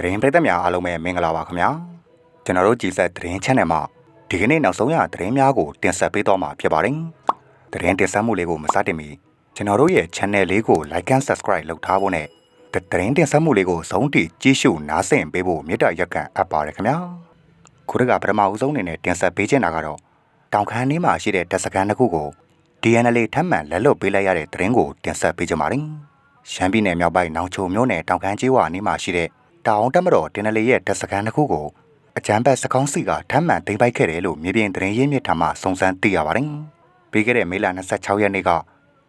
သတင်းပရိသတ်များအားလုံးပဲမင်္ဂလာပါခင်ဗျာကျွန်တော်တို့ကြည်ဆက်သတင်း channel မှာဒီကနေ့နောက်ဆုံးရသတင်းများကိုတင်ဆက်ပေးတော့မှာဖြစ်ပါတယ်သတင်းတင်ဆက်မှုလေးကိုမစတင်မီကျွန်တော်တို့ရဲ့ channel လေးကို like and subscribe လုပ်ထားဖို့နဲ့သတင်းတင်ဆက်မှုလေးကိုဆုံးထိကြည့်ရှုနားဆင်ပေးဖို့မေတ္တာရက်ကန်အပ်ပါတယ်ခင်ဗျာခုတကပထမအဦးဆုံးအနေနဲ့တင်ဆက်ပေးချင်တာကတော့တောင်ခမ်းလေးမှာရှိတဲ့တပ်စခန်းတစ်ခုကို DNL ထပ်မံလက်လွတ်ပေးလိုက်ရတဲ့သတင်းကိုတင်ဆက်ပေးကြပါမယ်။ရှမ်းပြည်နယ်မြောက်ပိုင်းနောင်ချိုမြို့နယ်တောင်ခမ်းကျေးဝါနေမှာရှိတဲ့ တောင်တက်မတော် DNL ရဲ့တပ်စခန်းတစ်ခုကိုအကြမ်းဖက်စကောင်းစီကထပ်မံသိမ်းပိုက်ခဲ့တယ်လို့မြေပြင်သတင်းရင်းမြစ်ထံမှစုံစမ်းသိရပါတယ်။ပြီးခဲ့တဲ့မေလ26ရက်နေ့က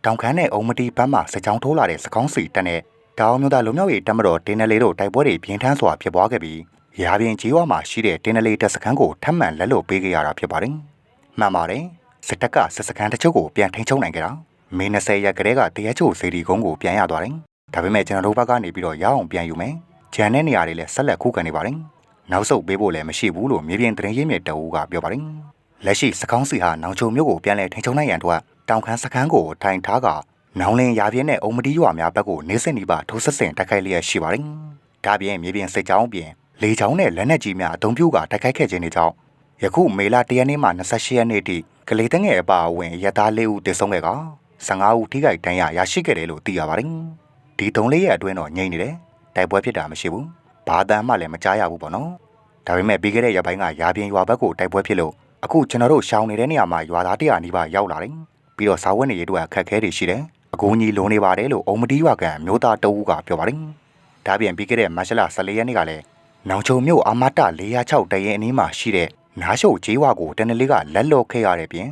တောင်ခမ်းနဲ့အုံမတီဘမ်းမှာစကြောင်းထိုးလာတဲ့စကောင်းစီတပ်နဲ့တောင်မြို့သားလူမျိုးရေးတက်မတော် DNL တို့တိုက်ပွဲတွေပြင်းထန်စွာဖြစ်ပွားခဲ့ပြီးရာပြင်ကျေးဝါမှာရှိတဲ့ DNL တပ်စခန်းကိုထပ်မံလက်လွတ်ပေးခဲ့ရတာဖြစ်ပါတယ်။မှန်ပါတယ်။စစ်တပ်ကစစ်စခန်းတချို့ကိုပြန်ထိန်းချုပ်နိုင်ကြတာမေ20ရက်ကလေးကတရက်ချို့စေဒီကုန်းကိုပြန်ရသွားတယ်ဒါပေမဲ့ကျွန်တော်တို့ဘက်ကနေပြီးတော့ရအောင်ပြန်ယူမယ် ဂျန်တဲ့နေရာတွေလည်းဆက်လက်ခုခံနေပါတယ်နောက်ဆုတ်ပေးဖို့လည်းမရှိဘူးလို့မြေပြင်သတင်းရင်းမြစ်တအူးကပြောပါတယ်လက်ရှိစကောင်းစီဟာနောင်ချုံမြို့ကိုပြန်လည်ထိန်းချုပ်နိုင်ရန်အတွက်တောင်ခမ်းစခန်းကိုထိုင်ထားကနောင်လင်ရာပြင်းနဲ့အုံမတီးရွာများဘက်ကိုနေစစ်နီးပါထိုးဆက်ဆင်တိုက်ခိုက်လျက်ရှိပါတယ်ဒါပြင်မြေပြင်စစ်ကြောင်းပြင်လေကြောင်းနဲ့လက်နက်ကြီးများအုံပြုကတိုက်ခိုက်ခဲ့ခြင်းတွေကြောင့်ယခုမေလ1ရက်နေ့မှ28ရက်နေ့ထိကလေးတငယ်အပါအဝင်ရသား၄ဦးတည်ဆုံးခဲ့က15ဦးထိခိုက်ဒဏ်ရာရရှိခဲ့တယ်လို့သိရပါတယ်။ဒီ၃လေးရက်အတွင်းတော့ငြိမ်နေတယ်။ တိုက်ပွဲဖြစ်တာမရှိဘူး။ဘာတမ်းမှလည်းမကြားရဘူးပေါ့နော်။ဒါပေမဲ့ပြီးခဲ့တဲ့ရက်ပိုင်းကရာပြင်းရွာဘက်ကိုတိုက်ပွဲဖြစ်လို့အခုကျွန်တော်တို့ရှောင်းနေတဲ့နေရာမှာရွာသားတရာနီးပါးရောက်လာတယ်။ပြီးတော့စာဝတ်နေရေးတို့အခက်အခဲတွေရှိတယ်။အကူအညီလုံးနေပါတယ်လို့အုံမတီးရွာကန်မျိုးသားတအူးကပြောပါတယ်။ဒါပြင်ပြီးခဲ့တဲ့မတ်လ14ရက်နေ့ကလည်းနောင်ချုံမြို့အာမတ406တရင်အနီးမှာရှိတဲ့နားရှုပ်ကျေးဝါကိုတနလေးကလက်လော့ခဲ့ရတဲ့ပြင်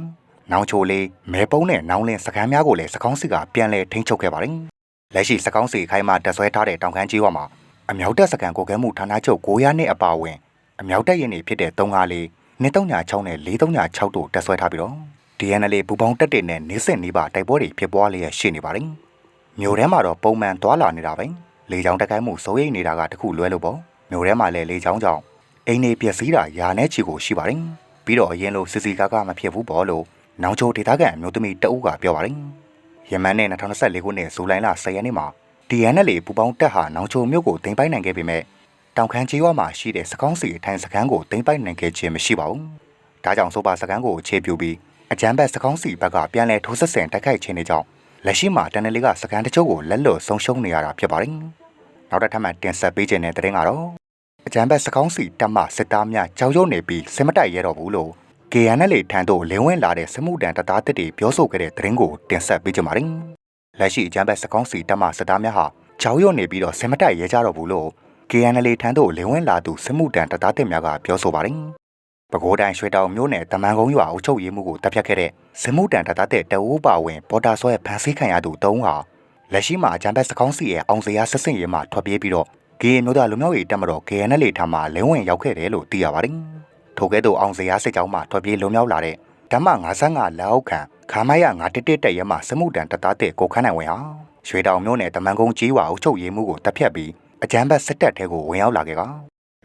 နောင်ချိုလေးမဲပုံးနဲ့နောင်လင်းစကမ်းများကိုလည်းစကောင်းစီကပြန်လဲထိန်းချုပ်ခဲ့ပါတယ်။ လက်ရှိစကောင်းစီခိုင်းမှတက်ဆွဲထားတဲ့တောင်ခမ်းကျေးဝါမှာအမြောက်တက်စကန်ကိုကဲမှုဌာနချုပ်900နှစ်အပါအဝင်အမြောက်တက်ရင်နေဖြစ်တဲ့354လေး2396နဲ့4396တို့တက်ဆွဲထားပြီးတော့ DNL ပူပေါင်းတက်တဲ့နဲ့နေစစ်နေပါတိုက်ပွဲတွေဖြစ်ပွားလျက်ရှိနေပါတယ်။မြို့ထဲမှာတော့ပုံမှန်သွာလာနေတာပဲ။လေကြောင်းတက်ခိုင်းမှုစိုးရိမ်နေတာကတခုလွဲလို့ပေါ့။မြို့ထဲမှာလည်းလေကြောင်းကြောင့်အိမ်နေပျက်စီးတာယာနဲ့ချီကိုရှိပါတယ်။ပြီးတော့အရင်လိုစစ်စီကားကမဖြစ်ဘူးပေါ့လို့နောင်ချိုဒေသခံအမျိုးသမီးတအုပ်ကပြောပါတယ်။ ယမန်နဲ့2024ခုနှစ်ဇူလိုင်လ10ရက်နေ့မှာ DNL ပူပေါင်းတက်ဟာနောင်ချိုမြို့ကိုတင်ပိုက်နိုင်ခဲ့ပေမဲ့တောင်ခမ်းကျေးရွာမှာရှိတဲ့စကောင်းစီအထိုင်စခန်းကိုတင်ပိုက်နိုင်ခဲ့ခြင်းမရှိပါဘူး။ဒါကြောင့်ဆိုပါစခန်းကိုအခြေပြုပြီးအကြမ်းဖက်စကောင်းစီဘက်ကပြန်လည်ထိုးဆက်ဆင်တိုက်ခိုက်ခြင်းတွေကြောင့်လက်ရှိမှာတန်နယ်လေးကစကန်တချို့ကိုလက်လွတ်ဆုံးရှုံးနေရတာဖြစ်ပါတယ်။နောက်တစ်ထပ်မှတင်ဆက်ပေးခြင်းတဲ့တဲ့ရင်ကတော့အကြမ်းဖက်စကောင်းစီတက်မှစစ်သားများကြောက်ရွံ့နေပြီးစစ်မတိုက်ရတော့ဘူးလို့ KNL ထံသို့လင်းဝင်လာတဲ့စမှုတန်တသားတစ်တွေပြောဆိုခဲ့တဲ့သတင်းကိုတင်ဆက်ပေးကြပါမယ်။လက်ရှိအကြမ်းဖက်စကောင်းစီတက်မှစစ်သားများဟာကြောက်ရွံ့နေပြီးတော့စစ်မတိုက်ရကြတော့ဘူးလို့ KNL ထံသို့လင်းဝင်လာသူစမှုတန်တသားတစ်များကပြောဆိုပါတယ်။ပဲခူးတိုင်းရွှေတောင်မြို့နယ်တမန်ကုန်းရွာအုပ်ချုပ်ရေးမှုကိုတပ်ဖြတ်ခဲ့တဲ့စမှုတန်တသားတဲ့တအူးပါဝင်ပေါ်တာဆွဲဖန်ဆီးခံရသူ၃ဟာလက်ရှိမှာအကြမ်းဖက်စကောင်းစီရဲ့အောင်စရာဆက်စင်ရေးမှာထွက်ပြေးပြီးတော့ကရင်မျိုးသားလူမျိုးရေးတက်မတော် KNL ထံမှလင်းဝင်ရောက်ခဲ့တယ်လို့သိရပါတယ်။ ထိုကဲ့သို့အောင်စရာစစ်ကြောင်းမှထွက်ပြေးလွန်မြောက်လာတဲ့ဓမ္မ55လက်အောက်ခံခါမရ911တက်ရဲမှစမှုတန်တသားတဲ့ကိုခန်းနိုင်ဝင်ဟာရွှေတောင်မြို့နယ်တမန်ကုန်းကြီးဝါအုပ်ချုပ်ရေးမှုကိုတပ်ဖြတ်ပြီးအကြမ်းဖက်စစ်တပ်ထဲကိုဝင်ရောက်လာခဲ့က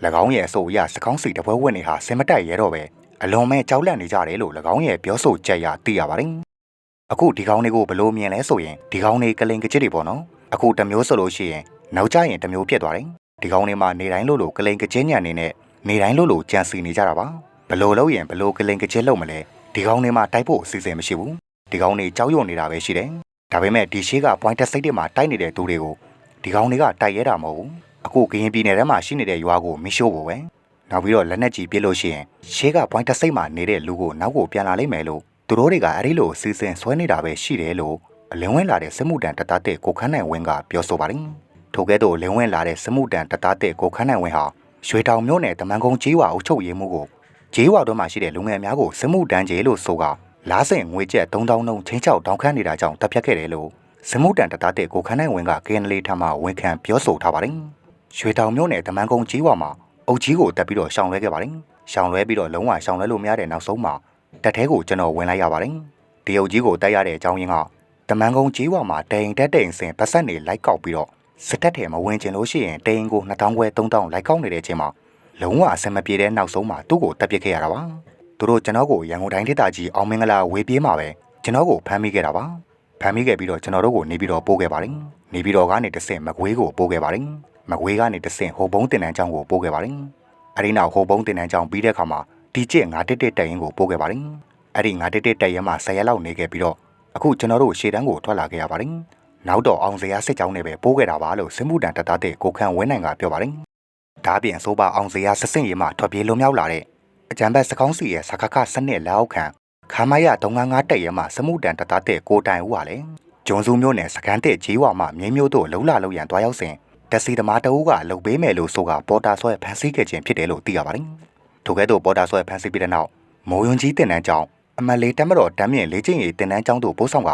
၎င်းရဲ့အဆိုအရစကောင်းစီတပွဲဝင်နေဟာစင်မတိုက်ရဲတော့ပဲအလွန်မဲ့ကြောက်လန့်နေကြတယ်လို့၎င်းရဲ့ပြောဆိုချက်အရသိရပါတယ်။အခုဒီကောင်းလေးကိုဘယ်လိုမြင်လဲဆိုရင်ဒီကောင်းလေးကလင်ကချစ်တွေပေါ့နော်။အခုတစ်မျိုးဆိုလို့ရှိရင်နောက်ကျရင်တစ်မျိုးဖြစ်သွားတယ်။ဒီကောင်းလေးမှာနေတိုင်းလို့လို့ကလင်ကချစ်ညံနေနဲ့ နေတိုင်းလို့လို့ကြံစီနေကြတာပါ။ဘယ်လိုလုပ်ရင်ဘယ်လိုကလင်ကချစ်လုပ်မလဲ။ဒီကောင်းလေးမှာတိုက်ဖို့အစီအစဉ်မရှိဘူး။ဒီကောင်းလေးကြောက်ရွံ့နေတာပဲရှိတယ်။ဒါပေမဲ့ဒီရှေးက point စိတ်တွေမှာတိုက်နေတဲ့သူတွေကိုဒီကောင်းလေးကတိုက်ရဲတာမဟုတ်ဘူး။အခုကရင်ပြည်နယ်ထဲမှာရှိနေတဲ့ရွာကိုမရှို့ဖို့ပဲ။နောက်ပြီးတော့လက်နက်ကြီးပြစ်လို့ရှိရင်ရှေးက point စိတ်မှာနေတဲ့လူကိုနောက်ကိုပြန်လာလိမ့်မယ်လို့သူတို့တွေကအဲ့ဒီလိုစီစဉ်ဆွဲနေတာပဲရှိတယ်လို့အလင်းဝင်လာတဲ့စစ်မှုတန်တတတဲ့ကိုခန်းနိုင်ဝင်းကပြောဆိုပါတယ်။ထိုကဲ့သို့လင်းဝင်လာတဲ့စစ်မှုတန်တတတဲ့ကိုခန်းနိုင်ဝင်းဟာ ရွှေတောင်မြို့နယ်တမန်ကုန်းကျေးဝါအုပ်ချုပ်ရေးမှုကိုကျေးဝါတို့မှာရှိတဲ့လူငယ်များကိုစစ်မှုတန်းကျေလို့ဆိုကလားစင်ငွေကျပ်3000နှုန်းချင်းချောက်တောင်းခန်းနေတာကြောင့်တပ်ဖြတ်ခဲ့တယ်လို့စစ်မှုတန်တတတဲ့ကိုခန်းနိုင်ဝင်းကကင်းလေးထမှဝန်ခံပြောဆိုထားပါတယ်။ရွှေတောင်မြို့နယ်တမန်ကုန်းကျေးဝါမှာအုပ်ကြီးကိုတက်ပြီးတော့ရှောင်လွဲခဲ့ပါတယ်။ရှောင်လွဲပြီးတော့လုံးဝရှောင်လွဲလို့မရတဲ့နောက်ဆုံးမှာတက်ထဲကိုကျွန်တော်ဝင်လိုက်ရပါတယ်။ဒီအုပ်ကြီးကိုတက်ရတဲ့အကြောင်းရင်းကတမန်ကုန်းကျေးဝါမှာတိန်တက်တိန်စင်ပတ်ဆက်နေလိုက်ကောက်ပြီးတော့ စစ်တပ်ထဲမဝင်ကျင်လို့ရှိရင်တိန်ကို2000ခွဲ3000လိုက်ကောက်နေတဲ့အချိန်မှာလုံးဝအဆင်မပြေတဲ့နောက်ဆုံးမှာသူ့ကိုတပ်ပစ်ခဲ့ရတာပါ။သူတို့ကျွန်တော်ကိုရန်ကုန်တိုင်းဒေသကြီးအောင်မင်္ဂလာဝေပြေးမှာပဲကျွန်တော်ကိုဖမ်းမိခဲ့တာပါ။ဖမ်းမိခဲ့ပြီးတော့ကျွန်တော်တို့ကိုနေပြီးတော့ပို့ခဲ့ပါတယ်။နေပြီးတော့ကနေတစ်ဆင့်မကွေးကိုပို့ခဲ့ပါတယ်မကွေးကနေတဆင့်ဟိုဘုံတင်တန်းကျောင်းကိုပို့ခဲ့ပါတယ်။အဲဒီနောက်ဟိုဘုံတင်တန်းကျောင်းပြီးတဲ့အခါမှာတီကျစ်9တက်တက်တက်ရင်ကိုပို့ခဲ့ပါတယ်။အဲဒီ9တက်တက်တက်ရင်မှာ10ရက်လောက်နေခဲ့ပြီးတော့အခုကျွန်တော်တို့ရှေ့တန်းကိုထွက်လာခဲ့ရပါတယ်။ နောက်တော့အောင်စရာစစ်ကြောင်းနဲ့ပဲပို့ခဲ့တာပါလို့စစ်မှုတန်းတပ်သားတဲ့ကိုခန့်ဝင်းနိုင်ကပြောပါတယ်။ဒါပြင်ဆိုပါအောင်စရာဆဆင့်ရီမှထွက်ပြေးလွန်မြောက်လာတဲ့အကြံဘက်စကောင်းစီရဲ့စခခစနစ်လက်အောက်ခံခမရ395တက်ရဲမှစမှုတန်တတတဲ့ကိုတိုင်ဦးပါလေဂျွန်စုမျိုးနဲ့စကန်တဲ့ဂျီးဝါမှမြင်းမျိုးတို့လှုပ်လာလှုပ်ရန်တွားရောက်စဉ်တက်စီသမားတအူးကလှုပ်ပေးမယ်လို့ဆိုကပေါ်တာဆွဲဖန်ဆီးခဲ့ခြင်းဖြစ်တယ်လို့သိရပါတယ်ထို့ကဲ့သို့ပေါ်တာဆွဲဖန်ဆီးပြီးတဲ့နောက်မိုးယွန်ကြီးတင်တန်းကြောင့်အမလေးတက်မတော်တမ်းမြင့်လေးချင်းရီတင်တန်းကျောင်းတို့ပို့ဆောင်က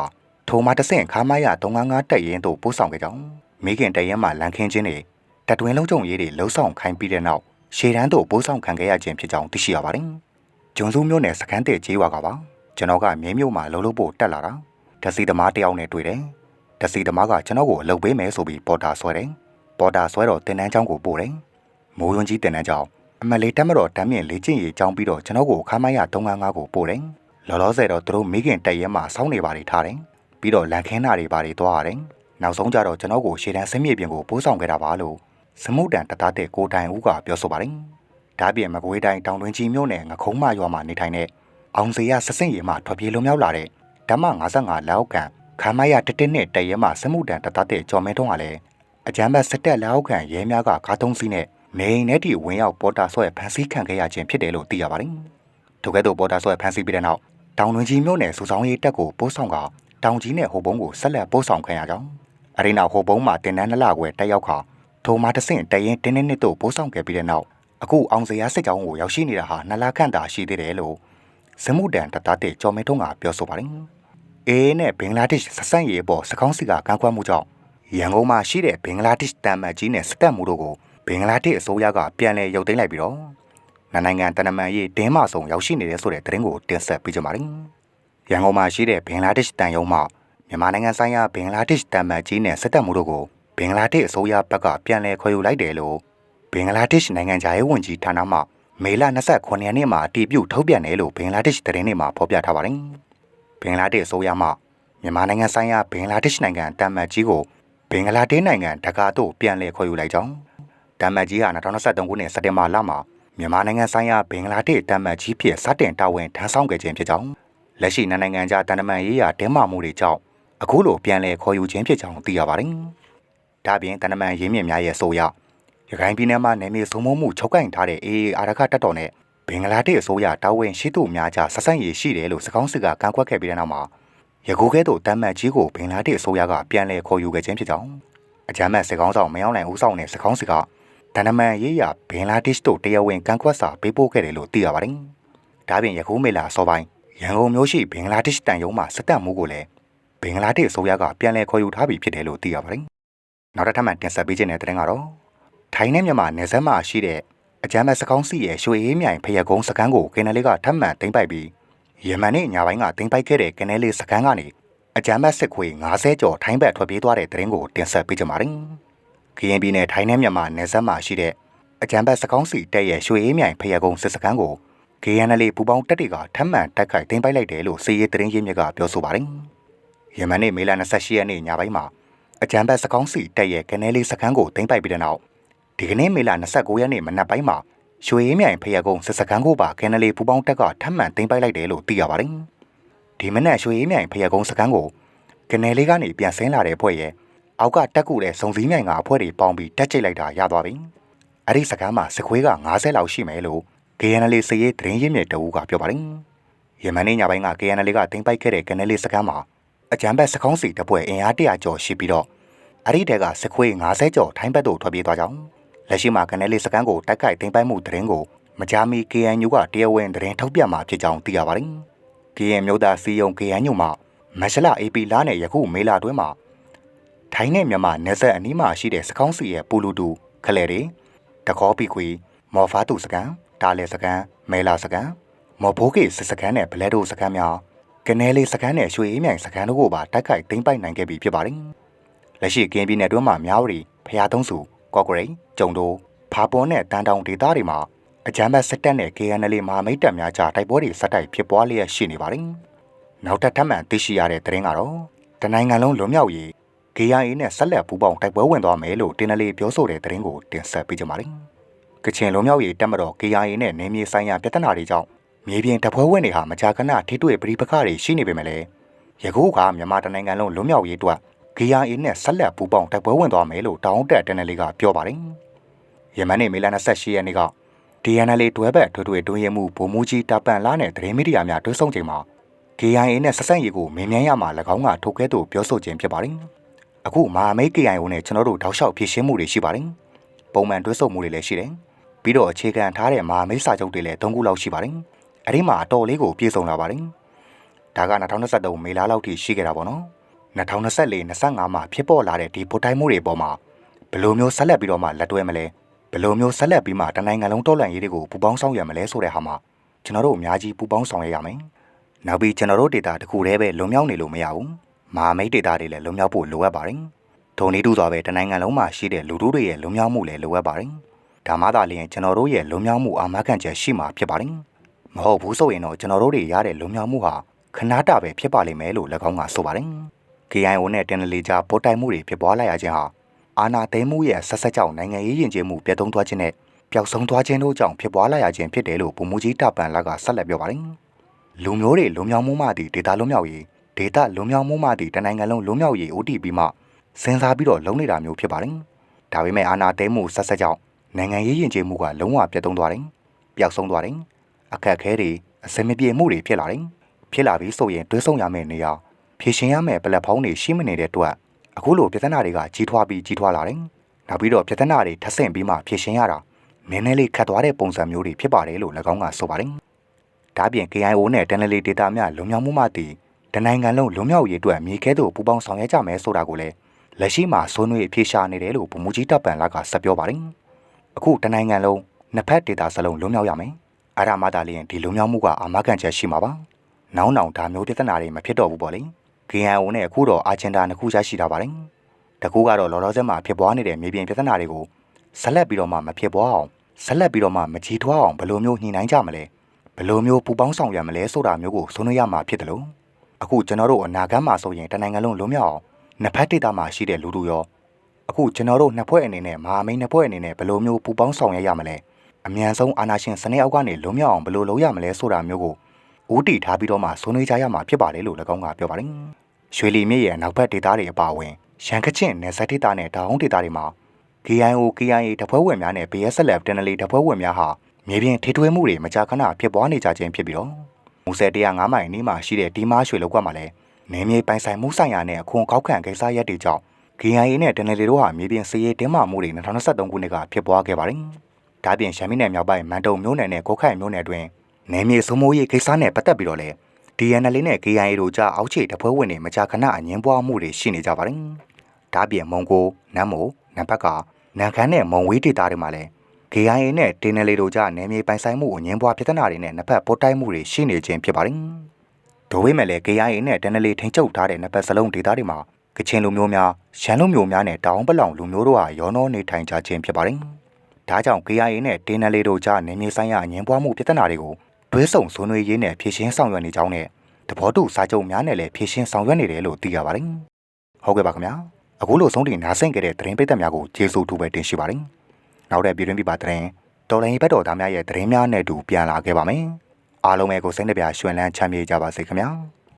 ထိုမှတဆင့်ခမရ395တက်ရင်တို့ပို့ဆောင်ခဲ့ကြောင်းမိခင်တရဲမှလန်ခင်းချင်းတွေတတွင်လုံးကြုံရေးတွေလှုပ်ဆောင်ခိုင်းပြီးတဲ့နောက်ရှေတန်းတို့ပို့ဆောင်ခံခဲ့ရခြင်းဖြစ်ကြောင်းသိရှိရပါတယ်ဂျွန်စုမျိုးနဲ့စကန်တဲ့ဂျီးဝါကပါကျွန်တော်ကမြင်းမြို့မှာလှုပ်လို့ဖို့တက်လာတာဓစီသမားတယောက်နဲ့တွေ့တယ်ဓစီသမားကကျွန်တော်ကိုလှုပ်ပေးမယ်ဆိုပြီးပေါ်တာဆွဲတယ်ပေါ်တာဆွဲတော့တင်တန်းချောင်းကိုပို့တယ်မိုးယွန်းကြီးတင်တန်းချောင်းအမလေးတက်မတော်တမ်းမြင့်လေးချင်းရီချောင်းပြီးတော့ကျွန်တော်ကိုခမိုင်းရ355ကိုပို့တယ်လောလောဆယ်တော့သူတို့မိခင်တက်ရဲမှာစောင်းနေပါတွေထားတယ် ပြီးတော့လန်ခင်းနာတွေပါတွေသွားရတယ်နောက်ဆုံးကြတော့ကျွန်တော်ကိုရှေ့တန်းဆင်းမြေပြင်ကိုပိုးဆောင်ခဲ့တာပါလို့စမှုတန်တသားတဲ့ကိုတိုင်ဦးကပြောဆိုပါတယ်ဒါပြင်မကွေးတိုင်းတောင်တွင်းကြီးမြို့နယ်ငခုံးမရွာမှာနေထိုင်တဲ့အောင်စရဆဆင့်ရီမှထွက်ပြေးလွန်မြောက်လာတဲ့ဓမ္မ55လောက်ကန်ခမရတတနဲ့တရဲမှစမှုတန်တတတဲ့ကြော်မဲထုံးကလည်းအကြမ်းဖက်စတက်လောက်ကန်ရဲများကကားသုံးစီးနဲ့နေအိမ်ထဲထိဝင်ရောက်ပေါ်တာဆွဲဖမ်းဆီးခံခဲ့ရခြင်းဖြစ်တယ်လို့သိရပါတယ်။ထို့ကဲ့သို့ပေါ်တာဆွဲဖမ်းဆီးပြီးတဲ့နောက်တောင်တွင်ကြီးမြို့နယ်စူဆောင်ရေးတပ်ကိုပို့ဆောင်က တောင်ကြီးနဲ့ဟိုဘုံကိုဆက်လက်ပို့ဆောင်ခံရကြောင်းအဲဒီနောက်ဟိုဘုံမှာတင်နန်းနလကွယ်တက်ရောက်ခါထိုမှတဆင့်တရင်တင်းတင်းနှစ်တို့ပို့ဆောင်ခဲ့ပြီးတဲ့နောက်အခုအောင်စရာစစ်ကြောင်းကိုရောက်ရှိနေတာဟာနလာခန့်တာရှိသေးတယ်လို့စမှုတန်တတတဲ့ကျော်မဲထုံးကပြောဆိုပါတယ်။အေးနဲ့ဘင်္ဂလားဒေ့ရှ်ဆက်ဆံရေးပေါ်စကောင်းစီကကန့်ကွက်မှုကြောင့်ရန်ကုန်မှာရှိတဲ့ဘင်္ဂလားဒေ့ရှ်တမ်မတ်ကြီးနဲ့စတက်မှုတို့ကိုဘင်္ဂလားဒေ့ရှ်အစိုးရကပြန်လည်ရုပ်သိမ်းလိုက်ပြီးတော့နိုင်ငံတနမန်ရေးတင်းမဆောင်ရောက်ရှိနေတဲ့ဆိုတဲ့သတင်းကိုတင်ဆက်ပေးကြပါမယ်။ ရန်ကုန်မှာရှိတဲ့ဘင်္ဂလားဒေ့ရှ်တန်ယုံမှမြန်မာနိုင်ငံဆိုင်ရာဘင်္ဂလားဒေ့ရှ်တမ်မတ်ကြီးနဲ့စတက်မှုတို့ကိုဘင်္ဂလားဒေ့ရှ်အစိုးရဘက်ကပြန်လည်ခေါ်ယူလိုက်တယ်လို့ဘင်္ဂလားဒေ့ရှ်နိုင်ငံခြားရေးဝန်ကြီးဌာနမှမေလ29ရက်နေ့မှာအတည်ပြုထုတ်ပြန်တယ်လို့ဘင်္ဂလားဒေ့ရှ်သတင်းတွေမှာဖော်ပြထားပါတယ်။ဘင်္ဂလားဒေ့ရှ်အစိုးရမှမြန်မာနိုင်ငံဆိုင်ရာဘင်္ဂလားဒေ့ရှ်နိုင်ငံတမ်မတ်ကြီးကိုဘင်္ဂလားဒေ့ရှ်နိုင်ငံဒကာသို့ပြန်လည်ခေါ်ယူလိုက်ကြောင်းတမ်မတ်ကြီးဟာ2023ခုနှစ်စက်တင်ဘာလမှာမြန်မာနိုင်ငံဆိုင်ရာဘင်္ဂလားဒေ့ရှ်တမ်မတ်ကြီးဖြစ်စတင်တာဝန်ထမ်းဆောင်ခဲ့ခြင်းဖြစ်ကြောင်း လက်ရှိနိုင်ငံခြားတန်တမန်ရေးရာတင်းမာမှုတွေကြောင့်အခုလိုပြန်လည်ခေါ်ယူခြင်းဖြစ်ကြောင်းသိရပါတယ်။ဒါပြင်တန်တမန်ရင်းမြစ်များရဲ့ဆိုရရခိုင်ပြည်နယ်မှာနယ်မြေစုံမမှုချုပ်ကင်ထားတဲ့အေအေအာရခတပ်တော်နဲ့ဘင်္ဂလားဒေ့ရှ်အစိုးရတာဝန်ရှိသူများကြားဆက်ဆံရေးရှိတယ်လို့စကောင်းစစ်ကကန့်ကွက်ခဲ့ပြီးတဲ့နောက်မှာရခိုကဲ့သို့တမ်းမှတ်ကြီးကိုဘင်္ဂလားဒေ့ရှ်အစိုးရကပြန်လည်ခေါ်ယူခဲ့ခြင်းဖြစ်ကြောင်းအကြမ်းမဲ့စကောင်းဆောင်မယောင်းနိုင်ဦးဆောင်တဲ့စကောင်းစစ်ကတန်တမန်ရေးရဘင်္ဂလားဒေ့ရှ်တို့တရားဝင်ကန့်ကွက်စာပေးပို့ခဲ့တယ်လို့သိရပါတယ်။ဒါပြင်ရခိုမေလာစောပိုင်း ရန်ကုန်မြို့ရှိဘင်္ဂလားဒေ့ရှ်တန်ယုံမှစတက်မှုကိုလည်းဘင်္ဂလားဒေ့ရှ်အစိုးရကပြန်လည်ခေါ်ယူထားပြီဖြစ်တယ်လို့သိရပါတယ်။နောက်တစ်ထပ်မှတင်ဆက်ပေးခြင်းတဲ့တဲ့တင်ကတော့ထိုင်းနဲ့မြန်မာနယ်စပ်မှာရှိတဲ့အကြမ်းဖက်စကောင်းစီရဲ့ရွှေအေးမြိုင်ဖရကုန်းစကန်းကိုကင်နယ်လေးကထပ်မံသိမ်းပိုက်ပြီးယမန်နဲ့ညာပိုင်းကသိမ်းပိုက်ခဲ့တဲ့ကင်နယ်လေးစကန်းကနေအကြမ်းဖက်စစ်ခွေ90ကျော်ထိုင်းဘက်ထွက်ပြေးသွားတဲ့တဲ့ရင်ကိုတင်ဆက်ပေးကြပါမယ်။ KNB နဲ့ထိုင်းနဲ့မြန်မာနယ်စပ်မှာရှိတဲ့အကြမ်းဖက်စကောင်းစီတက်ရဲ့ရွှေအေးမြိုင်ဖရကုန်းစစ်စကန်းကို KNL ပူပေါင်းတက်တွေကထပ်မံတက်ခိုက်သိမ်းပိုက်လိုက်တယ်လို့စီရေးသတင်းရင်းမြစ်ကပြောဆိုပါတယ်။ယမန်နေ့မေလ28ရက်နေ့ညပိုင်းမှာအကြမ်းဖက်စကောင်းစီတက်ရဲ့ကနယ်လေးစကန်းကိုသိမ်းပိုက်ပြီးတဲ့နောက်ဒီကနေ့မေလ29ရက်နေ့မနက်ပိုင်းမှာရွှေအေးမြိုင်ဖရကုန်းစစ်စကန်းကိုပါကနယ်လေးပူပေါင်းတက်ကထပ်မံသိမ်းပိုက်လိုက်တယ်လို့သိရပါတယ်။ဒီမနက်ရွှေအေးမြိုင်ဖရကုန်းစကန်းကိုကနယ်လေးကနေပြန်ဆင်းလာတဲ့ဖွဲ့ရဲ့အောက်ကတက်ကူတဲ့စုံစည်းမြိုင်ကအဖွဲ့တွေပေါင်းပြီးတက်ကျိတ်လိုက်တာရသွားပြီ။အဲ့ဒီစကန်းမှာစခွေးက90လောက်ရှိမယ်လို့ KNL စရေးသတင်းရင်းမြစ်တအူးကပြောပါတယ်။ယမန်နေ့ညပိုင်းက KNL ကတင်ပိုက်ခဲ့တဲ့ KNL စကမ်းမှာအကြမ်းဖက်စကောင်းစီတပွဲအင်အားတရာကျော်ရှိပြီးတော့အဲ့ဒီတဲကစခွေး90ကျော်ထိုင်းဘက်သို့ထွက်ပြေးသွားကြောင်းလက်ရှိမှာ KNL စကမ်းကိုတိုက်ခိုက်တင်ပိုက်မှုသတင်းကိုမကြာမီ KNU ကတရားဝင်သတင်းထုတ်ပြန်မှာဖြစ်ကြောင်းသိရပါတယ်။ KN မျိုးသားစီယုံ KNU မှာမရှလာ AP လာနဲ့ယခုမေလာတွင်းမှာထိုင်းနဲ့မြန်မာနယ်စပ်အနီးမှာရှိတဲ့စကောင်းစီရဲ့ပူလူတူခလဲတွေတကောပီခွေမော်ဖာတူစကန် တာလေစကန်မဲလာစကန်မော်ဘိုးကေစစကန်နဲ့ဘလဲဒိုစကန်များကနေလေးစကန်နဲ့ရွှေအေးမြိုင်စကန်တို့ကိုပါတိုက်ခိုက်သိမ်းပိုက်နိုင်ခဲ့ပြီဖြစ်ပါတယ်။လက်ရှိကင်းပြည်နယ်တွင်းမှာများဝတီဖျားသုံးစုကော့ဂရိတ်ကျုံတိုဖာပွန်နဲ့တန်တောင်ဒေသတွေမှာအကြမ်းဖက်စစ်တပ်နဲ့ KNL မဟာမိတ်တပ်များကြားတိုက်ပွဲတွေဆက်တိုက်ဖြစ်ပွားလျက်ရှိနေပါတယ်။နောက်ထပ်ထပ်မံသိရှိရတဲ့သတင်းကတော့တနိုင်ငံလုံးလွန်မြောက်ရေး KIA နဲ့ဆက်လက်ပူးပေါင်းတိုက်ပွဲဝင်သွားမယ်လို့တင်နလေးပြောဆိုတဲ့သတင်းကိုတင်ဆက်ပေးကြပါမယ်။ ကချင်လွန်မြောက်ရေးတပ်မတော် KIA နဲ့နေမြေဆိုင်ရာပြဿနာတွေကြောင့်မြေပြင်တပ်ဖွဲ့ဝင်တွေဟာမကြာခဏထိတွေ့ပဋိပက္ခတွေရှိနေပေမဲ့လည်းယခုကမြန်မာတိုင်းနိုင်ငံလုံးလွန်မြောက်ရေးအတွက် KIA နဲ့ဆက်လက်ပူးပေါင်းတိုက်ပွဲဝင်သွားမယ်လို့တောင်းတက်တင်နလေးကပြောပါတယ်။ယမန်နေ့မေလ28ရက်နေ့က DNL တွဲဘက်ထွေထွေတွင်းရမှုဗိုလ်မှူးကြီးတာပန်လာနဲ့သတင်းမီဒီယာများတွေ့ဆုံချိန်မှာ KIA နဲ့ဆက်ဆက်ရေးကိုမင်းမြန်းရမှာ၎င်းကထုတ်ကဲသို့ပြောဆိုခြင်းဖြစ်ပါတယ်။အခုမဟာမိတ် KIO နဲ့ကျွန်တော်တို့တောက်လျှောက်ဖြည့်ရှင်းမှုတွေရှိပါတယ်။ပုံမှန်တွေ့ဆုံမှုတွေလည်းရှိတယ်။ ပြီးတော့အခြေခံထားတဲ့မဟာမိတ်စာချုပ်တွေလည်း၃ခုလောက်ရှိပါတယ်။အဲဒီမှာအတော်လေးကိုပြည့်စုံလာပါတယ်။ဒါက2023မေလလောက်ထိရှိခဲ့တာပေါ့နော်။2024 25မှာဖြစ်ပေါ်လာတဲ့ဒီပိုတိုင်းမှုတွေပေါ်မှာဘယ်လိုမျိုးဆက်လက်ပြီးတော့မှလက်တွဲမလဲဘယ်လိုမျိုးဆက်လက်ပြီးမှတနိုင်ငံလုံးတော်လှန်ရေးတွေကိုပူပေါင်းဆောင်ရွက်မလဲဆိုတဲ့ဟာမှာကျွန်တော်တို့အများကြီးပူပေါင်းဆောင်ရွက်ရမယ်။နောက်ပြီးကျွန်တော်တို့ဒေတာတစ်ခုတည်းပဲလွန်မြောက်နေလို့မရဘူး။မဟာမိတ်ဒေတာတွေလည်းလွန်မြောက်ဖို့လိုအပ်ပါတယ်။ဒုံနေတူစွာပဲတနိုင်ငံလုံးမှာရှိတဲ့လူတို့တွေရဲ့လွန်မြောက်မှုလည်းလိုအပ်ပါတယ်။ ဒါမှသာလျှင်ကျွန်တော်တို့ရဲ့လွန်မြောက်မှုအာမခံချက်ရှိမှာဖြစ်ပါတယ်။မဟုတ်ဘူးဆိုရင်တော့ကျွန်တော်တို့တွေရတဲ့လွန်မြောက်မှုဟာခဏတာပဲဖြစ်ပါလိမ့်မယ်လို့၎င်းကဆိုပါတယ်။ KIO နဲ့တင်နလီကြားပို့တိုင်မှုတွေဖြစ်ပွားလာရခြင်းဟာအာနာသိမ်းမှုရဲ့ဆက်ဆက်ကြောင့်နိုင်ငံရေးယဉ်ကျေးမှုပြတ်သုံးသွားခြင်းနဲ့ပျောက်ဆုံးသွားခြင်းတို့ကြောင့်ဖြစ်ပွားလာရခြင်းဖြစ်တယ်လို့ဗိုလ်မှူးကြီးတပ်ပန်လက်ကဆက်လက်ပြောပါတယ်။လူမျိုးတွေလွန်မြောက်မှုမှသည့်ဒေတာလွန်မြောက်ရေးဒေတာလွန်မြောက်မှုမှသည့်တနိုင်ငံလုံးလွန်မြောက်ရေး OTP မှစဉ်းစားပြီးတော့လုံနေတာမျိုးဖြစ်ပါတယ်။ဒါပေမဲ့အာနာသိမ်းမှုဆက်ဆက်ကြောင့် နိုင်ငံရေးယဉ်ကျေးမှုကလုံးဝပြတ်သုံးသွားတယ်။ပျောက်ဆုံးသွားတယ်။အခက်အခဲတွေအစင်မပြေမှုတွေဖြစ်လာတယ်။ဖြစ်လာပြီးဆိုရင်တွေးဆုံရမယ့်နေရာဖြည့်ရှင်ရမယ့်ပလက်ဖောင်းတွေရှိမနေတဲ့အတွက်အခုလိုပြဿနာတွေကကြီးထွားပြီးကြီးထွားလာတယ်။နောက်ပြီးတော့ပြဿနာတွေထပ်ဆင့်ပြီးမှဖြေရှင်းရတာနည်းနည်းလေးခတ်သွားတဲ့ပုံစံမျိုးတွေဖြစ်ပါတယ်လို့၎င်းကဆိုပါတယ်။ဒါပြင် KIO နဲ့တန်လလီဒေတာများလွန်မြောက်မှုမှတည်တနိုင်ငံလုံးလွန်မြောက်ရေးအတွက်မြေခဲသို့ပူပေါင်းဆောင်ရွက်ကြမယ်ဆိုတာကိုလည်းလက်ရှိမှာဆွေးနွေးအပြေရှားနေတယ်လို့ဗမူကြီးတပ်ပန်လာကဆက်ပြောပါတယ်။ အခုတနိုင်ငံလုံးနှစ်ဖက်ဒေတာစလုံးလွန်မြောက်ရမယ်။အဲ့ဒါမှသာလျှင်ဒီလွန်မြောက်မှုကအာမခံချက်ရှိမှာပါ။နောင်နောင်ဒါမျိုးပြဿနာတွေမဖြစ်တော့ဘူးပေါ့လေ။ KIO နဲ့အခုတော့အာဂျင်ဒါနှစ်ခုရရှိတာပါတယ်။တကူကတော့လောလောဆယ်မှာဖြစ်ပွားနေတဲ့မြေပြင်ပြဿနာတွေကိုဆက်လက်ပြီးတော့မှမဖြစ်ပွားအောင်ဆက်လက်ပြီးတော့မှမကြီးထွားအောင်ဘယ်လိုမျိုးညှိနှိုင်းကြမလဲဘယ်လိုမျိုးပူပေါင်းဆောင်ရွက်မလဲဆိုတာမျိုးကိုဆွေးနွေးရမှာဖြစ်တယ်လို့အခုကျွန်တော်တို့အနာဂတ်မှာဆိုရင်တနိုင်ငံလုံးလုံးမြောက်အောင်နှစ်ဖက်ဒေသမှာရှိတဲ့လူတို့ရော အခုကျွန်တော်တို့နှစ်ဖွဲ့အနေနဲ့မဟာမိတ်နှစ်ဖွဲ့အနေနဲ့ဘယ်လိုမျိုးပူပေါင်းဆောင်ရွက်ရမလဲအမြန်ဆုံးအာဏာရှင်စနစ်အောက်ကနေလုံးမြောက်အောင်ဘယ်လိုလုပ်ရမလဲဆိုတာမျိုးကိုဦးတည်ထားပြီးတော့မှဆွေးနွေးကြရမှာဖြစ်ပါတယ်လို့၎င်းကပြောပါတယ်ရွှေလီမြစ်ရဲ့နောက်ဘက်ဒေသတွေအပါအဝင်ရန်ကချင့်နယ်စပ်ဒေသနဲ့တောင်ဒေသတွေမှာ KIO KIA တပွဲဝင်များနဲ့ BSLF တင်နလီတပွဲဝင်များဟာမြေပြင်ထိထွေးမှုတွေမကြာခဏဖြစ်ပွားနေကြခြင်းဖြစ်ပြီးတော့မူဆယ်105မိုင်နီးမှာရှိတဲ့ဒီမားရွှေလောက်ကမှလည်းနေမြေပိုင်ဆိုင်မှုဆိုင်ရာနဲ့အခွန်ကောက်ခံကိစ္စရပ်တွေကြောင့် KIA နဲ့တင်နလီတို့ဟာမြေပြင်စည်ရေးတင်းမာမှုတွေ2023ခုနှစ်ကဖြစ်ပွားခဲ့ပါတယ်။ဒါပြင်ရှမ်းပြည်နယ်မြောက်ပိုင်းမန်တုံမြို့နယ်နဲ့ကိုခိုင်မြို့နယ်တွင်နေမြေစုံမိုးရေးကိစ္စနဲ့ပတ်သက်ပြီးတော့လည်း DNL နဲ့ KIA တို့ကြားအောက်ခြေတပွဲဝင်တွေမကြာခဏအငင်းပွားမှုတွေရှိနေကြပါတယ်။ဒါပြင်မုံကိုနမ်းမိုနံပါတ်ကနန်ခမ်းနဲ့မုံဝေးဒေသတွေမှာလည်း KIA နဲ့တင်းနယ်လီတို့ကြားနယ်မြေပိုင်ဆိုင်မှုအငင်းပွားပြဿနာတွေနဲ့နှစ်ဖက်ပေါ်တိုက်မှုတွေရှိနေခြင်းဖြစ်ပါတယ်။ဒို့ဝိမဲ့လည်း KIA နဲ့တင်းနယ်လီထိန်းချုပ်ထားတဲ့နှစ်ဖက်စလုံးဒေသတွေမှာ ကချင်လူမျိုးများရန်လူမျိုးများနဲ့တောင်ပလောင်လူမျိုးတို့ဟာရောနှောနေထိုင်ကြခြင်းဖြစ်ပါတယ်။ဒါကြောင့် KIA နဲ့တင်းနယ်လီတို့ကြားနယ်မြေဆိုင်ရာအငင်းပွားမှုပြဿနာတွေကိုတွဲဆုံဆွေးနွေးရေးနဲ့ဖြေရှင်းဆောင်ရွက်နေကြောင်းနဲ့သဘောတူစာချုပ်များနဲ့လည်းဖြေရှင်းဆောင်ရွက်နေတယ်လို့သိရပါတယ်။ဟုတ်ကဲ့ပါခင်ဗျာ။အခုလိုဆုံးတင်နားဆင်ကြတဲ့သတင်းပိတ်သက်များကိုကျေးဇူးတူပဲတင်ရှိပါတယ်။နောက်တဲ့ပြည်တွင်းပြပသတင်းတော်လိုင်းဘက်တော်သားများရဲ့သတင်းများနဲ့အတူပြန်လာခဲ့ပါမယ်။အားလုံးပဲကိုစိတ်နှပြရွှင်လန်းချမ်းမြေ့ကြပါစေခင်ဗျာ။